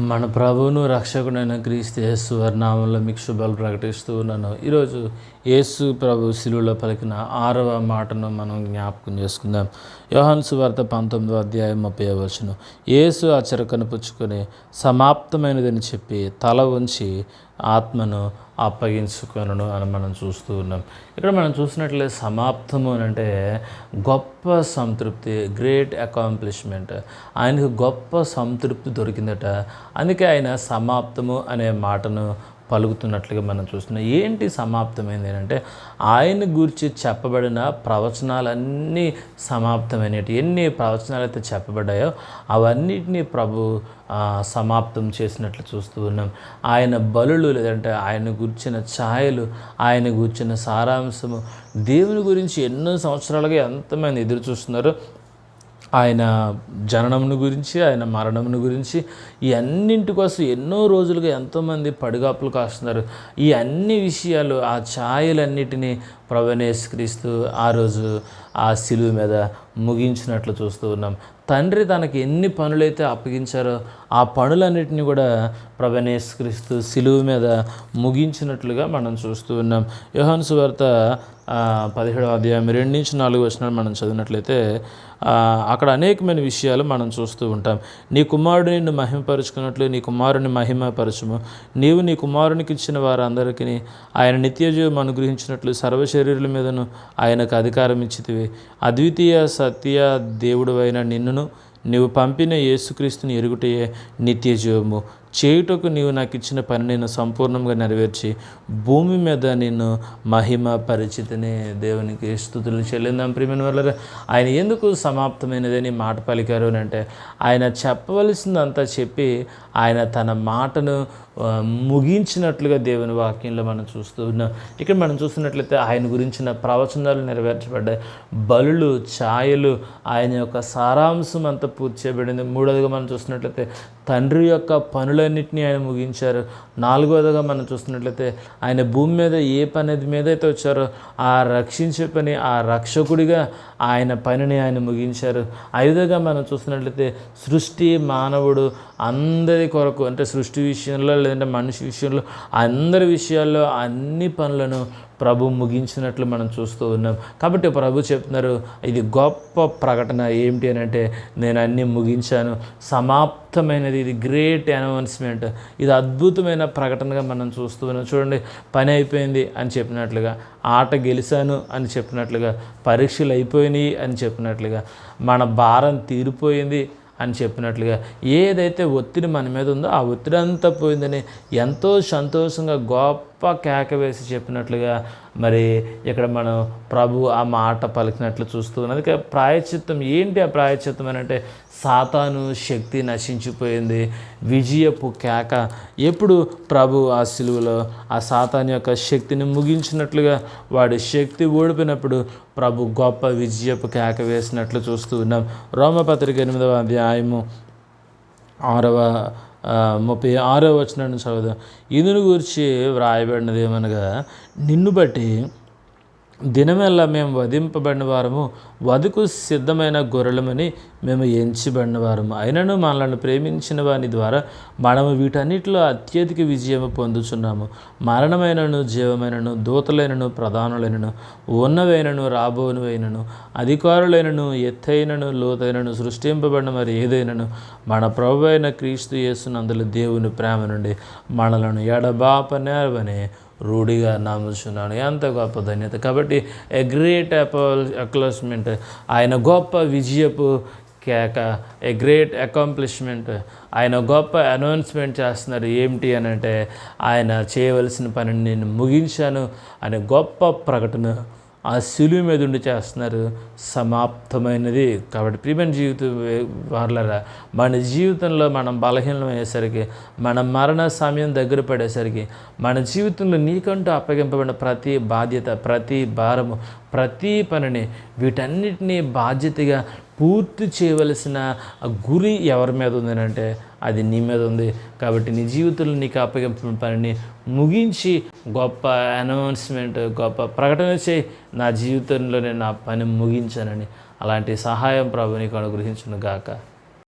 మన ప్రభువును రక్షకుడైన క్రీస్తు యేసు వర్ణామంలో మీకు శుభాలు ప్రకటిస్తూ ఉన్నాను. ఈరోజు యేసు ప్రభు శిలువులో పలికిన ఆరవ మాటను మనం జ్ఞాపకం చేసుకుందాం. యోహాను సువార్త పంతొమ్మిదో అధ్యాయం ముప్పై వచనం. యేసు ఆ చెరకను పుచ్చుకొని సమాప్తమైనదని చెప్పి తల ఉంచి ఆత్మను అప్పగించుకొనను అని మనం చూస్తూ ఉన్నాం. ఇక్కడ మనం చూసినట్లయితే సమాప్తము అని అంటే గొప్ప సంతృప్తి గ్రేట్ అకాంప్లిష్మెంట్ ఆయనకు గొప్ప సంతృప్తి దొరికిందట. అందుకే ఆయన సమాప్తము అనే మాటను పలుకుతున్నట్లుగా మనం చూస్తున్నాం. ఏంటి సమాప్తమైంది అంటే ఆయన గురించి చెప్పబడిన ప్రవచనాలన్నీ సమాప్తమైనవి ఎన్ని ప్రవచనాలు అయితే చెప్పబడ్డాయో అవన్నిటినీ ప్రభు సమాప్తం చేసినట్లు చూస్తూ ఉన్నాం. ఆయన బలులు లేదంటే ఆయన గుర్చిన ఛాయలు ఆయన గుర్చిన సారాంశము దేవుని గురించి ఎన్నో సంవత్సరాలుగా ఎంతమంది ఎదురు చూస్తున్నారు. ఆయన జననమును గురించి ఆయన మరణమును గురించి ఈ అన్నింటి కోసం ఎన్నో రోజులుగా ఎంతోమంది పడిగాపులు కాస్తున్నారు. ఈ అన్ని విషయాలు ఆ ఛాయలన్నిటినీ ప్రవణేశ్వరిస్తూ ఆ రోజు ఆ సిలువు మీద ముగించినట్లు చూస్తూ ఉన్నాం. తండ్రి తనకి ఎన్ని పనులైతే అప్పగించారో ఆ పనులన్నిటిని కూడా ప్రవణేశ్వరిస్తూ సిలువు మీద ముగించినట్లుగా మనం చూస్తూ ఉన్నాం. యోహాను వార్త పదిహేడవ అధ్యాయం రెండు నుంచి నాలుగు వచనాలు మనం చదివినట్లయితే అక్కడ అనేకమైన విషయాలు మనం చూస్తూ ఉంటాం. నీ కుమారుడు నిన్ను మహిమపరుచుకున్నట్లు నీ కుమారుని మహిమపరచుము. నీవు నీ కుమారునికి ఇచ్చిన వారందరికీ ఆయన నిత్యజీవం అనుగ్రహించినట్లు సర్వశరీరుల మీదను ఆయనకు అధికారం ఇచ్చితివి. అద్వితీయ సత్య దేవుడు అయిన నిన్నును నీవు పంపిన యేసుక్రీస్తుని ఎరుగుటయే నిత్య జీవము చేయుటకు నీవు నాకు ఇచ్చిన పని నేను సంపూర్ణంగా నెరవేర్చి భూమి మీద నేను మహిమ పరిచితిని దేవునికి స్థుతులు చెల్లిందాం ప్రియమైన వల్ల ఆయన ఎందుకు సమాప్తమైనదని మాట పలికారు అని అంటే ఆయన చెప్పవలసిందంతా చెప్పి ఆయన తన మాటను ముగించినట్లుగా దేవుని వాక్యంలో మనం చూస్తూ ఉన్నాం. ఇక్కడ మనం చూస్తున్నట్లయితే ఆయన గురించిన ప్రవచనాలు నెరవేర్చబడ్డాయి. బలులు ఛాయలు ఆయన యొక్క సారాంశం అంతా పూర్తి చేయబడింది. మూడవదిగా మనం చూస్తున్నట్లయితే తండ్రి యొక్క పనులన్నింటినీ ఆయన ముగించారు. నాలుగవదిగా మనం చూస్తున్నట్లయితే ఆయన భూమి మీద ఏ పని మీద అయితే వచ్చారో ఆ రక్షించే పని ఆ రక్షకుడిగా ఆయన పనిని ఆయన ముగించారు. ఐదోగా మనం చూస్తున్నట్లయితే సృష్టి మానవుడు అందరి కొరకు అంటే సృష్టి విషయంలో లేదంటే మనిషి విషయంలో అందరి విషయాల్లో అన్ని పనులను ప్రభు ముగించినట్లు మనం చూస్తూ ఉన్నాం. కాబట్టి ప్రభు చెప్తున్నారు ఇది గొప్ప ప్రకటన ఏమిటి అని అంటే నేను అన్నీ ముగించాను. సమాప్తమైనది ఇది గ్రేట్ అనౌన్స్మెంట్ ఇది అద్భుతమైన ప్రకటనగా మనం చూస్తూ ఉన్నాం. చూడండి పని అయిపోయింది అని చెప్పినట్లుగా ఆట గెలిచాను అని చెప్పినట్లుగా పరీక్షలు అయిపోయినాయి అని చెప్పినట్లుగా మన భారం తీరిపోయింది అని చెప్పినట్లుగా ఏదైతే ఒత్తిడి మన మీద ఉందో ఆ ఒత్తిడి అంతా పోయిందని ఎంతో సంతోషంగా గొప్ప కేక వేసి చెప్పినట్లుగా మరి ఇక్కడ మనం ప్రభు ఆ మాట పలికినట్లు చూస్తూ ఉన్నది ప్రాయచిత్తం ఏంటి ఆ ప్రాయచిత్తం అని అంటే సాతాను శక్తి నశించిపోయింది. విజయపు కేక. ఎప్పుడు ప్రభు ఆ సిలువలో ఆ సాతాను యొక్క శక్తిని ముగించినట్లుగా వాడి శక్తి ఓడిపోయినప్పుడు ప్రభు గొప్ప విజయపు కేక వేసినట్లు చూస్తూ ఉన్నాం. రోమపత్రిక ఎనిమిదవ అధ్యాయము ఆరవ ముప్పై ఆరో వచ్చిన చదువుదాం. ఇందును గురించి వ్రాయబడినది ఏమనగా నిన్ను బట్టి దినమెల్లా మేము వధింపబడిన వారము వధకు సిద్ధమైన గొర్రెలమని మేము ఎంచబడిన వారము అయినను మనలను ప్రేమించిన వాని ద్వారా మనము వీటన్నిటిలో అత్యధిక విజయము పొందుచున్నాము. మరణమైనను జీవమైనను దూతలైనను ప్రధానులైనను ఉన్నవైనను రాబోనువైనను అధికారులైనను ఎత్తైనను లోతైనను సృష్టింపబడిన మరి ఏదైనను మన ప్రభు అయిన క్రీస్తు యేసునందుల దేవుని ప్రేమ నుండి మనలను ఎడబాపనేరవని రూఢిగా నమ్ముచున్నాను ఎంత గొప్ప ధన్యత. కాబట్టి ఎ గ్రేట్ అక్లాస్మెంట్ ఆయన గొప్ప విజయపు కేక ఏ గ్రేట్ అకాంప్లిష్మెంట్ ఆయన గొప్ప అనౌన్స్మెంట్ చేస్తున్నారు. ఏమిటి అని అంటే ఆయన చేయవలసిన పనిని నేను ముగించాను. అనే గొప్ప ప్రకటన ఆ శిలువ మీద ఉండి చేస్తున్నారు. సమాప్తమైనది. కాబట్టి ప్రియమైన జీవితం వాళ్ళరా మన జీవితంలో మనం బలహీనమయ్యేసరికి మన మరణ సమయం దగ్గర పడేసరికి మన జీవితంలో నీకంటూ అప్పగింపబడిన ప్రతి బాధ్యత ప్రతి భారము ప్రతి పనిని వీటన్నిటినీ బాధ్యతగా పూర్తి చేయవలసిన గురి ఎవరి మీద ఉంది అంటే అది నీ మీద ఉంది. కాబట్టి నీ జీవితంలో నీకు అప్పగించిన పనిని ముగించి గొప్ప అనౌన్స్మెంట్ గొప్ప ప్రకటన చేయి. నా జీవితంలో నేను నా పని ముగించానని అలాంటి సహాయం ప్రభు నీకు అనుగ్రహించును గాక